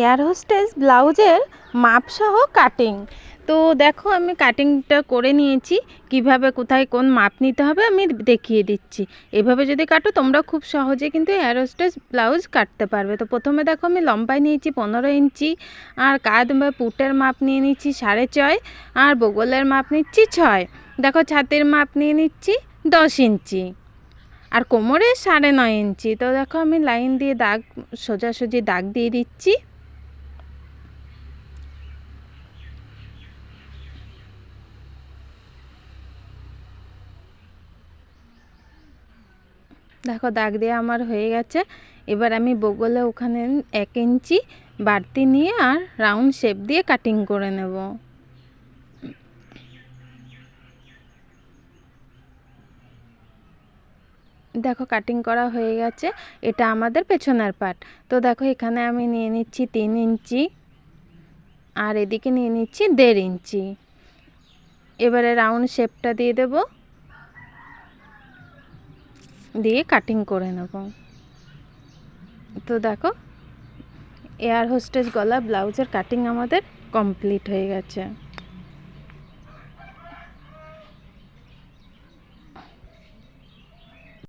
Air hostess, ব্লাউজের মাপসহ cutting তো দেখো আমি কাটিংটা করে নিয়েছি, কীভাবে, কোথায়, কোন মাপ নিতে হবে আমি দেখিয়ে দিচ্ছি। এভাবে যদি কাটো তোমরা খুব সহজে কিন্তু এয়ার হোস্টেস, ব্লাউজ কাটতে পারবে। তো প্রথমে দেখো আমি লম্বায় নিয়েছি পনেরো ইঞ্চি, আর কাঁধ বা পুটের মাপ নিয়ে নিচ্ছি সাড়ে ছয়, আর বগলের মাপ নিচ্ছি ছয়। দেখো ছাতির মাপ নিয়ে নিচ্ছি দশ ইঞ্চি, আর কোমরে সাড়ে নয় ইঞ্চি। তো দেখো আমি লাইন দিয়ে দাগ, সোজাসুজি দাগ দিয়ে দিচ্ছি। দেখো দাগ দিয়ে আমার হয়ে গেছে। এবার আমি বগলে ওখানে এক ইঞ্চি বাড়তি নিয়ে আর রাউন্ড শেপ দিয়ে কাটিং করে নেব। দেখো কাটিং করা হয়ে গেছে, এটা আমাদের পেছনের পার্ট তো দেখো এখানে আমি নিয়ে নিচ্ছি তিন ইঞ্চি আর এদিকে নিয়ে নিচ্ছি দেড় ইঞ্চি। এবারে রাউন্ড শেপটা দিয়ে দেব। দিয়ে কাটিং করে নেব। তো দেখো এয়ার হোস্টেজ গলা ব্লাউজের কাটিং আমাদের কমপ্লিট হয়ে গেছে।